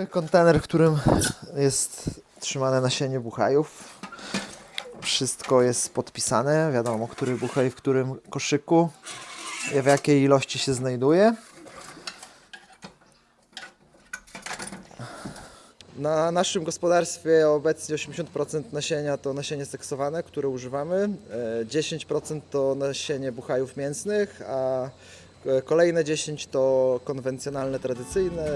Mamy kontener, w którym jest trzymane nasienie buchajów. Wszystko jest podpisane, wiadomo, który buchaj w którym koszyku, w jakiej ilości się znajduje. Na naszym gospodarstwie obecnie 80% nasienia to nasienie seksowane, które używamy, e, 10% to nasienie buchajów mięsnych, a e, kolejne 10% to konwencjonalne, tradycyjne.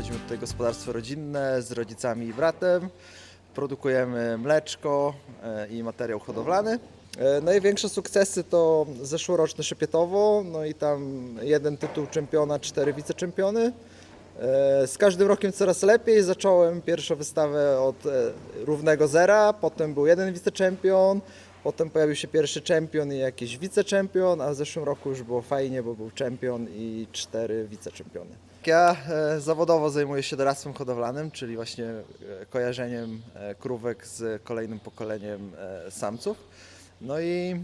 Prowadzimy tutaj gospodarstwo rodzinne z rodzicami i bratem. Produkujemy mleczko e, i materiał hodowlany. E, Największe sukcesy to zeszłoroczne Szepietowo, no i tam jeden tytuł czempiona, cztery wiceczempiony. E, Z każdym rokiem coraz lepiej. Zacząłem pierwszą wystawę od równego zera, potem był jeden wiceczempion, potem pojawił się pierwszy czempion i jakiś wiceczempion, a w zeszłym roku już było fajnie, bo był czempion i cztery wiceczempiony. Ja e, zawodowo zajmuję się doradztwem hodowlanym, czyli właśnie e, kojarzeniem e, krówek z kolejnym pokoleniem samców. No i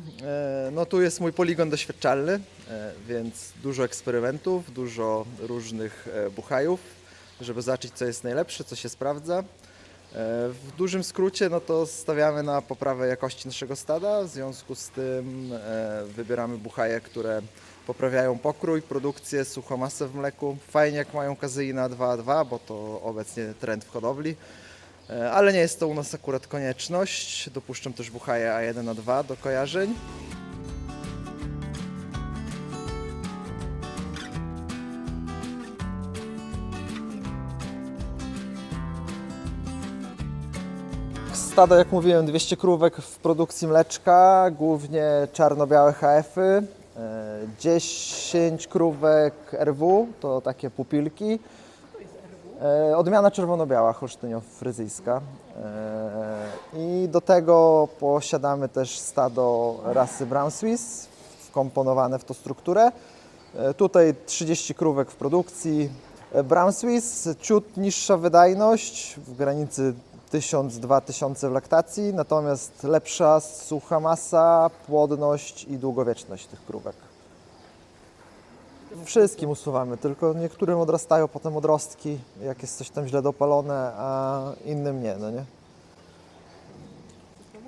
no tu jest mój poligon doświadczalny, więc dużo eksperymentów, dużo różnych buchajów, żeby zobaczyć co jest najlepsze, co się sprawdza. W dużym skrócie no to stawiamy na poprawę jakości naszego stada, w związku z tym wybieramy buchaje, które poprawiają pokrój, produkcję, suchą masę w mleku. Fajnie jak mają kazeina 2A2, bo to obecnie trend w hodowli. E, Ale nie jest to u nas akurat konieczność. Dopuszczam też buchaje A1, A2 do kojarzeń. Stado, jak mówiłem, 200 krówek w produkcji mleczka, głównie czarno-białe HF-y, 10 krówek RW, to takie pupilki, E, Odmiana czerwono-biała holsztynio-fryzyjska. E, I do tego posiadamy też stado rasy Brown Swiss, wkomponowane w tą strukturę. E, Tutaj 30 krówek w produkcji. E, Brown Swiss, ciut niższa wydajność, w granicy 1000-2000 w laktacji, natomiast lepsza sucha masa, płodność i długowieczność tych krówek. Wszystkim usuwamy, tylko niektórym odrastają potem odrostki, jak jest coś tam źle dopalone, a innym nie, no nie?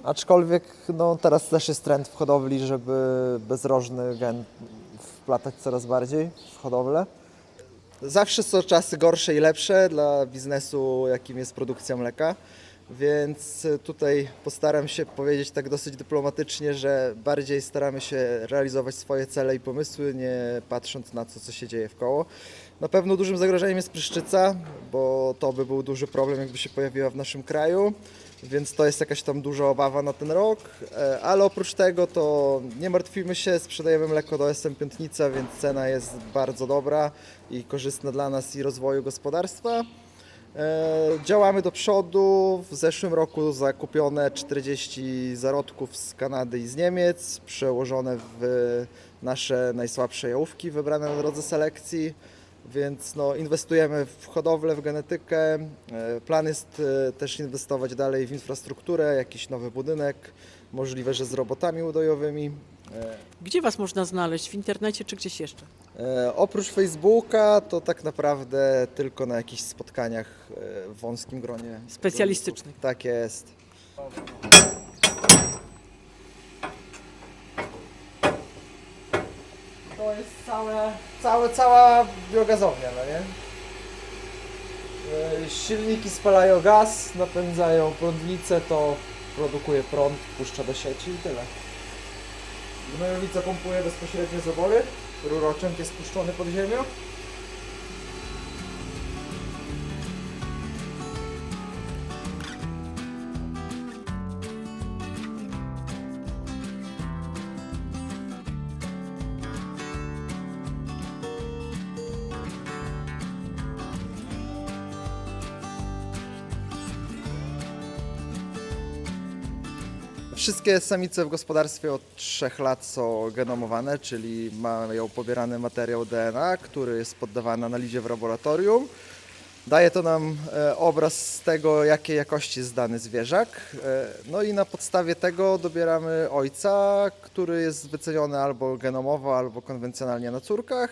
Aczkolwiek no, teraz też jest trend w hodowli, żeby bezrożny gen wplatać coraz bardziej w hodowlę. Zawsze są czasy gorsze i lepsze dla biznesu, jakim jest produkcja mleka. Więc tutaj postaram się powiedzieć tak dosyć dyplomatycznie, że bardziej staramy się realizować swoje cele i pomysły, nie patrząc na to, co się dzieje w koło. Na pewno dużym zagrożeniem jest pryszczyca, bo to by był duży problem, jakby się pojawiła w naszym kraju, więc to jest jakaś tam duża obawa na ten rok. E, Ale oprócz tego to nie martwimy się, sprzedajemy mleko do SM Piątnica, więc cena jest bardzo dobra i korzystna dla nas i rozwoju gospodarstwa. E, Działamy do przodu. W zeszłym roku zakupione 40 zarodków z Kanady i z Niemiec, przełożone w nasze najsłabsze jałówki wybrane na drodze selekcji. Więc no, inwestujemy w hodowlę, w genetykę. E, Plan jest e, też inwestować dalej w infrastrukturę, jakiś nowy budynek, możliwe, że z robotami udojowymi. Gdzie Was można znaleźć? W internecie czy gdzieś jeszcze? E, oprócz Facebooka to tak naprawdę tylko na jakichś spotkaniach e, w wąskim gronie. Specjalistycznych. Tak jest. To jest całe, całe, cała biogazownia, no nie? E, Silniki spalają gaz, napędzają prądnicę, to produkuje prąd, puszcza do sieci i tyle. Gnojowica pompuje bezpośrednio z obory, rurociąg jest puszczony pod ziemią. Wszystkie samice w gospodarstwie od 3 lat są genomowane, czyli mają pobierany materiał DNA, który jest poddawany analizie w laboratorium. Daje to nam e, obraz tego, jakiej jakości jest dany zwierzak. E, No i na podstawie tego dobieramy ojca, który jest wyceniony albo genomowo, albo konwencjonalnie na córkach.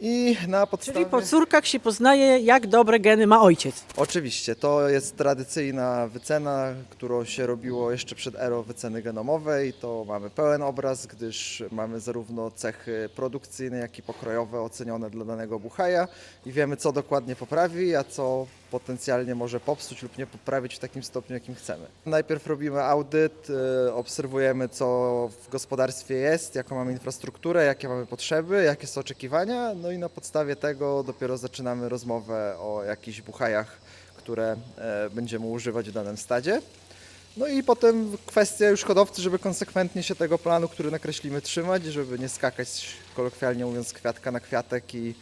I na podstawie... Czyli po córkach się poznaje, jak dobre geny ma ojciec. Oczywiście, to jest tradycyjna wycena, którą się robiło jeszcze przed erą wyceny genomowej. To mamy pełen obraz, gdyż mamy zarówno cechy produkcyjne, jak i pokrojowe ocenione dla danego buchaja i wiemy, co dokładnie poprawi, a co potencjalnie może popsuć lub nie poprawić w takim stopniu, jakim chcemy. Najpierw robimy audyt, y, obserwujemy, co w gospodarstwie jest, jaką mamy infrastrukturę, jakie mamy potrzeby, jakie są oczekiwania, no i na podstawie tego dopiero zaczynamy rozmowę o jakichś buchajach, które e, będziemy używać w danym stadzie. No i potem kwestia już hodowcy, żeby konsekwentnie się tego planu, który nakreślimy, trzymać, żeby nie skakać, kolokwialnie mówiąc, kwiatka na kwiatek i,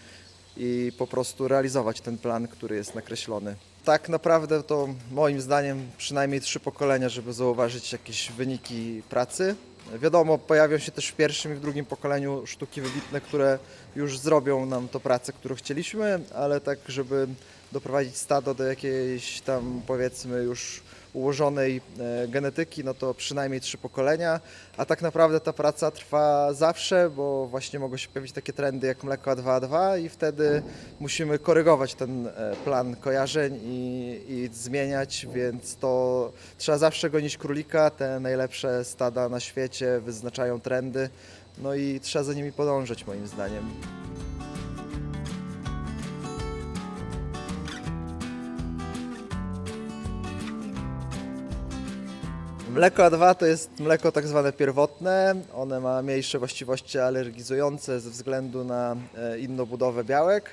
i po prostu realizować ten plan, który jest nakreślony. Tak naprawdę to moim zdaniem przynajmniej trzy pokolenia, żeby zauważyć jakieś wyniki pracy. Wiadomo, pojawią się też w pierwszym i w drugim pokoleniu sztuki wybitne, które już zrobią nam to pracę, którą chcieliśmy, ale tak, żeby doprowadzić stado do jakiejś tam powiedzmy już ułożonej e, genetyki, no to przynajmniej trzy pokolenia, a tak naprawdę ta praca trwa zawsze, bo właśnie mogą się pojawić takie trendy jak mleko A2A2 i wtedy musimy korygować ten e, plan kojarzeń i, i zmieniać, więc to trzeba zawsze gonić królika, te najlepsze stada na świecie wyznaczają trendy, no i trzeba za nimi podążać moim zdaniem. Mleko A2 to jest mleko tak zwane pierwotne. One ma mniejsze właściwości alergizujące ze względu na e, inną budowę białek.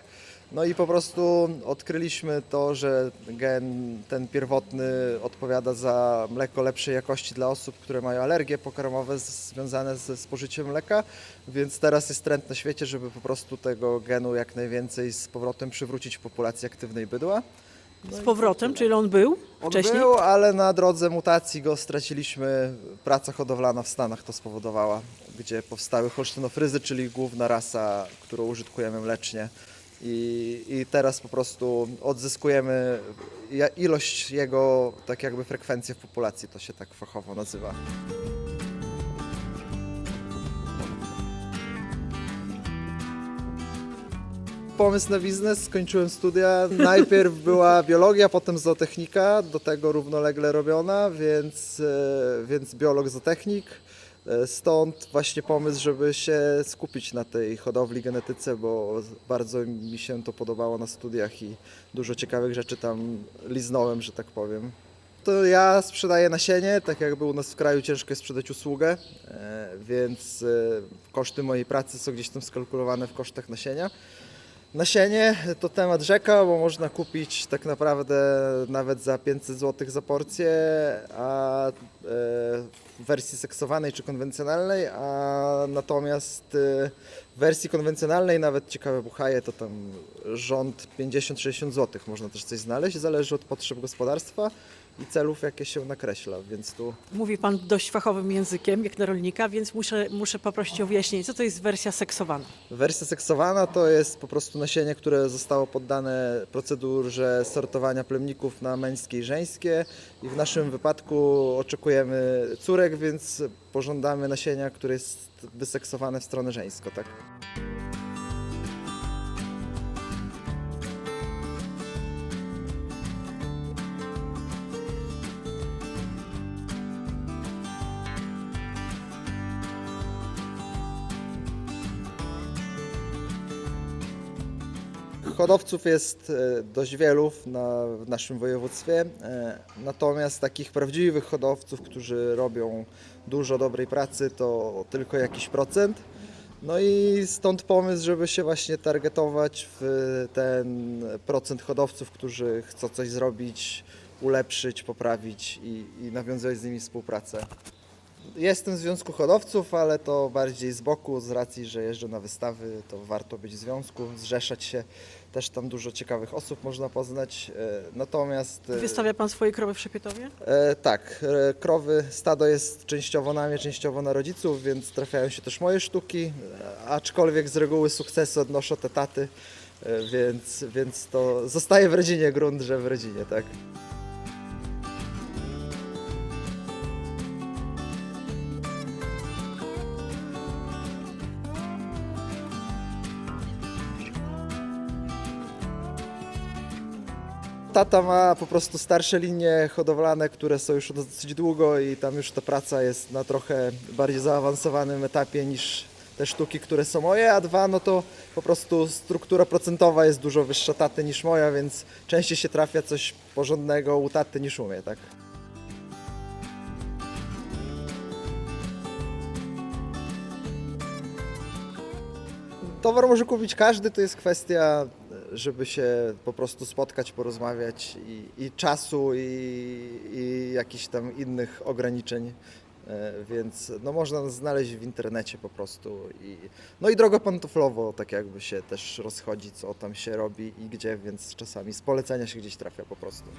No i po prostu odkryliśmy to, że gen ten pierwotny odpowiada za mleko lepszej jakości dla osób, które mają alergie pokarmowe związane ze spożyciem mleka, więc teraz jest trend na świecie, żeby po prostu tego genu jak najwięcej z powrotem przywrócić w populacji aktywnej bydła. No Z powrotem, czyli on był on wcześniej? był, ale na drodze mutacji go straciliśmy. Praca hodowlana w Stanach to spowodowała, gdzie powstały holsztynofryzy, czyli główna rasa, którą użytkujemy mlecznie. I, I teraz po prostu odzyskujemy ja- ilość jego, tak jakby frekwencję w populacji, to się tak fachowo nazywa. Pomysł na biznes, skończyłem studia. Najpierw była biologia, potem zootechnika, do tego równolegle robiona, więc, e, więc biolog, zootechnik. E, Stąd właśnie pomysł, żeby się skupić na tej hodowli, genetyce, bo bardzo mi się to podobało na studiach i dużo ciekawych rzeczy tam liznąłem, że tak powiem. To ja sprzedaję nasienie, tak jakby u nas w kraju ciężko jest sprzedać usługę, e, więc koszty mojej pracy są gdzieś tam skalkulowane w kosztach nasienia. Nasienie to temat rzeka, bo można kupić tak naprawdę nawet za 500 zł za porcję, a e, w wersji seksowanej czy konwencjonalnej, a natomiast e, w wersji konwencjonalnej nawet ciekawe buchaje to tam rząd 50-60 zł można też coś znaleźć, zależy od potrzeb gospodarstwa i celów jakie się nakreśla, więc tu Mówi Pan dość fachowym językiem, jak na rolnika, więc muszę, muszę poprosić o wyjaśnienie, co to jest wersja seksowana. Wersja seksowana to jest po prostu nasienie, które zostało poddane procedurze sortowania plemników na męskie i żeńskie i w naszym wypadku oczekujemy córek, więc pożądamy nasienia, które jest wyseksowane w stronę żeńską, tak? Hodowców jest e, dość wielu na, w naszym województwie, e, natomiast takich prawdziwych hodowców, którzy robią dużo dobrej pracy, to tylko jakiś procent. No i stąd pomysł, żeby się właśnie targetować w ten procent hodowców, którzy chcą coś zrobić, ulepszyć, poprawić i, i nawiązywać z nimi współpracę. Jestem w Związku Hodowców, ale to bardziej z boku, z racji, że jeżdżę na wystawy, to warto być w związku, zrzeszać się. Też tam dużo ciekawych osób można poznać. E, Natomiast. e, Wystawia pan swoje krowy w Szepietowie? E, tak, e, krowy, stado jest częściowo na mnie, częściowo na rodziców, więc trafiają się też moje sztuki, e, aczkolwiek z reguły sukcesu odnoszę te taty, e, więc, więc to zostaje w rodzinie grunt, że w rodzinie, tak. Tata ma po prostu starsze linie hodowlane, które są już dosyć długo i tam już ta praca jest na trochę bardziej zaawansowanym etapie niż te sztuki, które są moje, a dwa, no to po prostu struktura procentowa jest dużo wyższa taty niż moja, więc częściej się trafia coś porządnego u taty niż u mnie, tak? Towar może kupić każdy, to jest kwestia, żeby się po prostu spotkać, porozmawiać i, i czasu, i, i jakichś tam innych ograniczeń. E, Więc no, można znaleźć w internecie po prostu. I, no i drogo pantoflowo tak jakby się też rozchodzi, co tam się robi i gdzie, więc czasami z polecenia się gdzieś trafia po prostu.